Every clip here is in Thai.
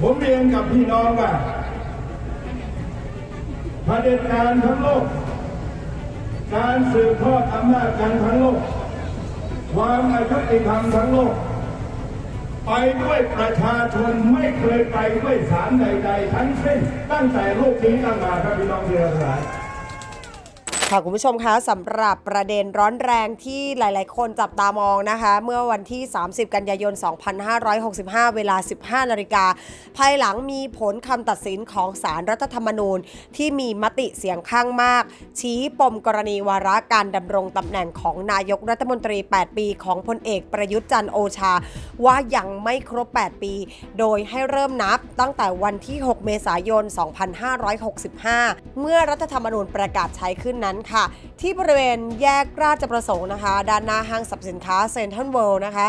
ผมเรียนกับพี่น้องว่าเผด็จการทั้งโลก การสืบทอดอำนาจกันทั้งโลก ความอายุติธรรมทั้งโลก ไปด้วยประชาชนไม่เคยไปด้วยสารใด ๆ ทั้งสิ้นตั้งแต่โลกนี้ตั้งมาครับพี่น้องเรือทั้งหลาย ค่ะคุณผู้ชมคะสำหรับประเด็นร้อนแรงที่หลาย ๆ คนจับตามองนะคะ เมื่อวันที่ 30 กันยายน 2565 เวลา 15นาฬิกาภายหลังมีผลคำตัดสินของสารรัฐธรรมนูญ ที่มีมติเสียงข้างมาก ชี้ปมกรณีวาระการดำรงตำแหน่งของนายกรัฐมนตรี 8 ปีของพลเอกประยุทธ์จันทร์โอชา ว่ายังไม่ครบ 8 ปี โดยให้เริ่มนับตั้งแต่วันที่ 6 เมษายน 2565 เมื่อรัฐธรรมนูญประกาศใช้ขึ้นนั้นค่ะ ที่บริเวณแยกราชประสงค์นะคะ ด้านหน้าห้างสรรพสินค้าเซ็นทรัลเวิลด์นะคะ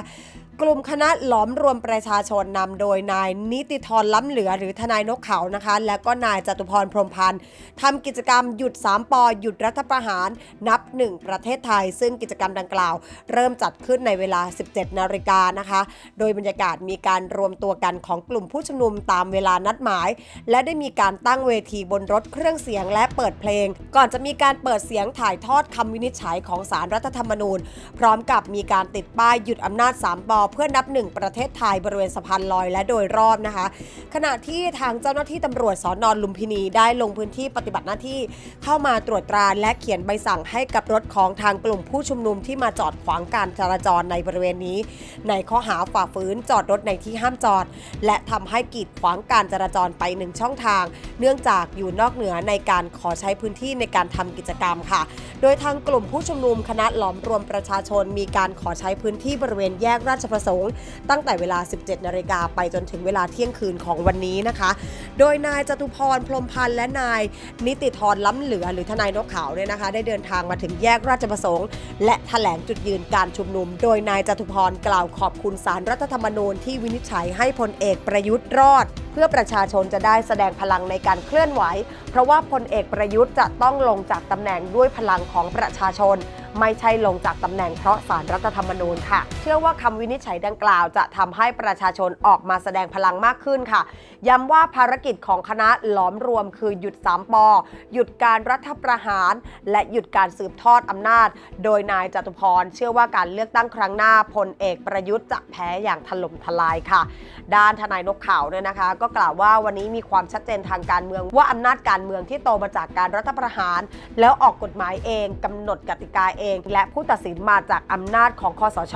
กลุ่มคณะหลอมรวมประชาชนนำโดยนายนิติธรล้ำเหลือหรือทนายนกเขานะคะ และก็นายจตุพรพรมพันธ์ทำกิจกรรมหยุด 3ปอหยุดรัฐประหารนับ 1 ประเทศไทย ซึ่งกิจกรรมดังกล่าว เริ่มจัดขึ้นในเวลา 17 นาฬิกานะคะ โดยบรรยากาศมีการรวมตัวกันของกลุ่มผู้ชุมนุมตามเวลานัดหมาย และได้มีการตั้งเวทีบนรถเครื่องเสียงและเปิดเพลง ก่อนจะมีการเปิดเสียงถ่ายทอดคำวินิจฉัยของสารรัฐธรรมนูญ พร้อมกับมีการติดป้ายหยุดอำนาจ3ปอเพื่อนับหนึ่งประเทศไทยบริเวณสะพานลอยและโดยรอบนะคะ ขณะที่ทางเจ้าหน้าที่ตำรวจสอนอนลุมพินีได้ลงพื้นที่ปฏิบัติหน้าที่เข้ามาตรวจตราและเขียนใบสั่งให้กับรถของทางกลุ่มผู้ชุมนุมที่มาจอดขวางการจราจรในบริเวณนี้ ในข้อหาฝ่าฝืนจอดรถในที่ห้ามจอด และทำให้กีดขวางการจราจรไปหนึ่งช่องทาง เนื่องจากอยู่นอกเหนือในการขอใช้พื้นที่ในการทำกิจกรรมค่ะ โดยทางกลุ่มผู้ชุมนุมคณะหลอมรวมประชาชน มีการขอใช้พื้นที่บริเวณแยกราชประสงค์ ตั้งแต่เวลา 17 นาฬิกาไปจนถึงเวลาเที่ยงคืนของวันนี้นะคะ โดยนายจตุพรพรมพันธ์และนาย นิติธรล้ำเหลือหรือทนายนกขาวเนี่ยนะคะ ได้เดินทางมาถึงแยกราชประสงค์ และแถลงจุดยืนการชุมนุม โดยนายจตุพรกล่าวขอบคุณสารรัฐธรรมนูญที่วินิจฉัยให้พลเอกประยุทธ์รอด เพื่อประชาชนจะได้แสดงพลังในการเคลื่อนไหว เพราะว่าพลเอกประยุทธ์จะต้องลงจากตำแหน่งด้วยพลังของประชาชน ไม่ใช่ลงจากตำแหน่งเพราะสารรัฐธรรมนูญค่ะ เชื่อว่าคำวินิจฉัยดังกล่าวจะทำให้ประชาชนออกมาแสดงพลังมากขึ้นค่ะ ย้ำว่าภารกิจของคณะหลอมรวมคือหยุด3ปอหยุดการรัฐประหาร และหยุดการสืบทอดอำนาจ โดยนายจตุพรเชื่อว่าการเลือกตั้งครั้งหน้าพลเอกประยุทธ์จะแพ้อย่างถล่มทลายค่ะ ด้านทนายนกเขาเนี่ยนะคะ ก็กล่าวว่าวันนี้มีความชัดเจนทางการเมืองว่าอำนาจการเมืองที่โตมาจากการรัฐประหาร แล้วออกกฎหมายเองกำหนดกติกาเอง และผู้ตัดสินมาจากอำนาจของคอสช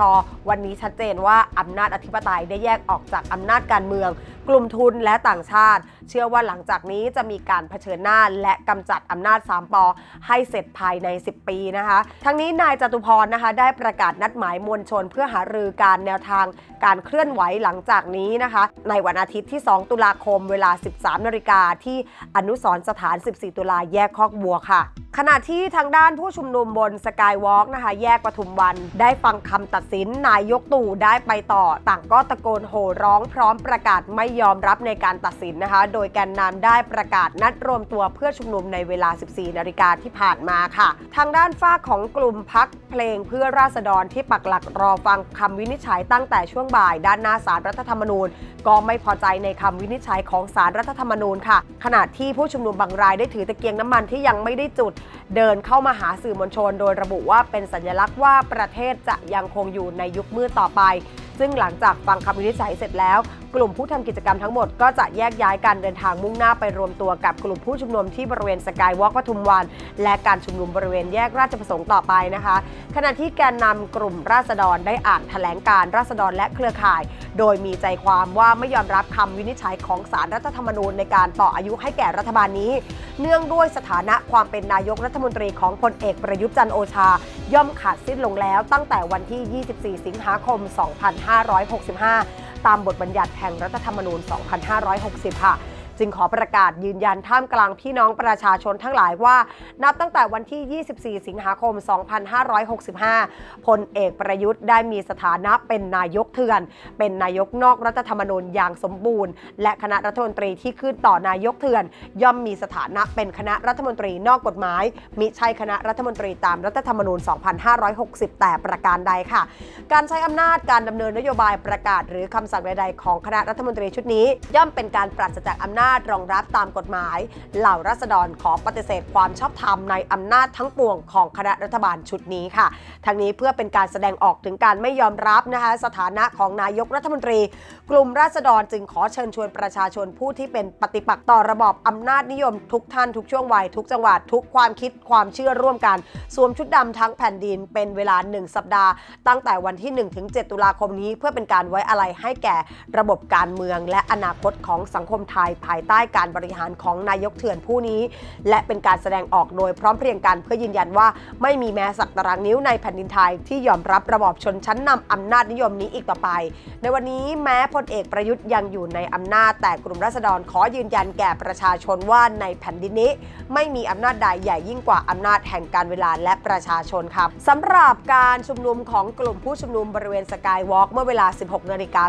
วันนี้ชัดเจนว่าอำนาจอธิปไตยได้แยกออกจากอำนาจการเมือง กลุ่มทุนและต่างชาติ เชื่อว่าหลังจากนี้จะมีการเผชิญหน้าและกำจัดอำนาจ 3ปอให้เสร็จภายใน 10 ปีนะคะ ทั้งนี้นายจตุพรนะคะ ได้ประกาศนัดหมายมวลชน เพื่อหารือการแนวทางการเคลื่อนไหวหลังจากนี้นะคะ ในวันอาทิตย์ที่ 2 ตุลาคมเวลา 13นาฬิกาที่อนุสรสถาน 14 ตุลาแยกคอกบัวค่ะ ขณะที่ทางด้านผู้ชุมนุมบนสกายวอล์กนะคะ แยกปทุมวัน ได้ฟังคำตัดสินนายกตู่ได้ไปต่อ ต่างก็ตะโกนโห่ร้องพร้อมประกาศไม่ยอมรับในการตัดสินนะคะ โดยแกนนำได้ประกาศนัดรวมตัวเพื่อชุมนุมในเวลา 14 นาฬิกาที่ผ่านมาค่ะ ทางด้านฝ้าของกลุ่มพักเพลงเพื่อราษฎรที่ปักหลักรอฟังคำวินิจฉัยตั้งแต่ช่วงบ่าย ด้านหน้าสารรัฐธรรมนูญ ก็ไม่พอใจในคำวินิจฉัยของสารรัฐธรรมนูญค่ะ ขณะที่ผู้ชุมนุมบางรายได้ถือตะเกียงน้ำมันที่ยังไม่ได้จุดเดินเข้ามาหาสื่อมวลชน โดยระบุว่าเป็นสัญลักษณ์ว่าประเทศจะยังคงอยู่ในยุคมืดต่อไป ซึ่งหลังจากฟังคำวินิจฉัยเสร็จแล้ว กลุ่มผู้ทำกิจกรรมทั้งหมดก็จะแยกย้ายกันเดินทางมุ่งหน้าไปรวมตัวกับกลุ่มผู้ชุมนุมที่บริเวณสกายวอล์กปทุมวัน และการชุมนุมบริเวณแยกราชประสงค์ต่อไปนะคะ ขณะที่แกนนำกลุ่มราษฎรได้อ่านแถลงการราษฎรและเครือข่าย โดยมีใจความว่าไม่ยอมรับคำวินิจฉัยของสารรัฐธรรมนูญในการต่ออายุให้แก่รัฐบาลนี้ เนื่องด้วยสถานะความเป็นนายกรัฐมนตรีของพลเอกประยุทธ์จันโอชา ย่อมขาดสิ้นลงแล้วตั้งแต่วันที่ 24 สิงหาคม 2565 ตามบทบัญญัติแห่งรัฐธรรมนูญ 2560 ค่ะ จึงขอประกาศยืนยันท่ามกลางพี่น้องประชาชนทั้งหลายว่า นับตั้งแต่วันที่ 24 สิงหาคม 2565 พลเอกประยุทธ์ได้มีสถานะเป็นนายกเถื่อน เป็นนายกนอกรัฐธรรมนูญอย่างสมบูรณ์ และคณะรัฐมนตรีที่ขึ้นต่อนายกเถื่อน ย่อมมีสถานะเป็นคณะรัฐมนตรีนอกกฎหมาย มิใช่คณะรัฐมนตรีตามรัฐธรรมนูญ 2560 แต่ประการใดค่ะ การใช้อำนาจการดำเนินนโยบายประกาศ หรือคำสั่งใดๆ ของคณะรัฐมนตรีชุดนี้ ย่อมเป็นการปราศจากอำนาจรองรับตามกฎหมาย เหล่ารัษฎรขอปฏิเสธความชอบธรรมในอำนาจทั้งปวงของคณะรัฐบาลชุดนี้ค่ะ ทั้งนี้เพื่อเป็นการแสดงออกถึงการไม่ยอมรับนะคะสถานะของนายกรัฐมนตรี กลุ่มราษฎรจึงขอเชิญชวนประชาชนผู้ที่เป็นปฏิปักษ์ต่อระบอบอำนาจนิยมทุกท่านทุกช่วงวัยทุกจังหวัดทุกความคิดความเชื่อร่วมกัน สวมชุดดำทั้งแผ่นดินเป็นเวลา 1 สัปดาห์ ตั้งแต่วันที่1ถึง7ตุลาคมนี้ เพื่อเป็นการไว้อะไรให้แก่ระบบการเมืองและอนาคตของสังคมไทยภายใต้การบริหารของนายกเถื่อนผู้นี้ และเป็นการแสดงออกโดยพร้อมเพรียงกันเพื่อยืนยันว่าไม่มีแม้สักตารางนิ้วในแผ่นดินไทยที่ยอมรับระบอบชนชั้นนำอำนาจนิยมนี้อีกต่อไป ในวันนี้แม้พลเอกประยุทธ์ยังอยู่ในอำนาจ แต่กลุ่มราษฎรขอยืนยันแก่ประชาชนว่าในแผ่นดินนี้ ไม่มีอำนาจใดใหญ่ยิ่งกว่าอำนาจแห่งการเวลาและประชาชนครับสำหรับการชุมนุมของกลุ่มผู้ชุมนุมบริเวณสกายวอล์กเมื่อเวลา 16นาฬิกา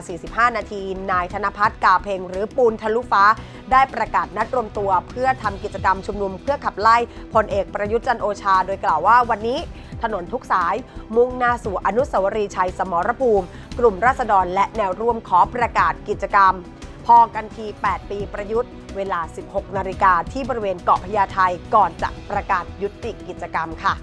45 นาทีนายธนพัฒน์กาเพงหรือปูนทะลุฟ้า ได้ประกาศนัดรวมตัวเพื่อทำกิจกรรมชุมนุมเพื่อขับไล่พลเอกประยุทธ์จันโอชา โดยกล่าวว่าวันนี้ถนนทุกสาย มุ่งหน้าสู่อนุสาวรีย์ชัยสมรภูมิ กลุ่มราษฎรและแนวร่วมขอประกาศกิจกรรม พอกันที 8 ปีประยุทธ์ เวลา 16 นาฬิกาที่บริเวณเกาะพญาไทก่อนจะประกาศยุติกิจกรรมค่ะ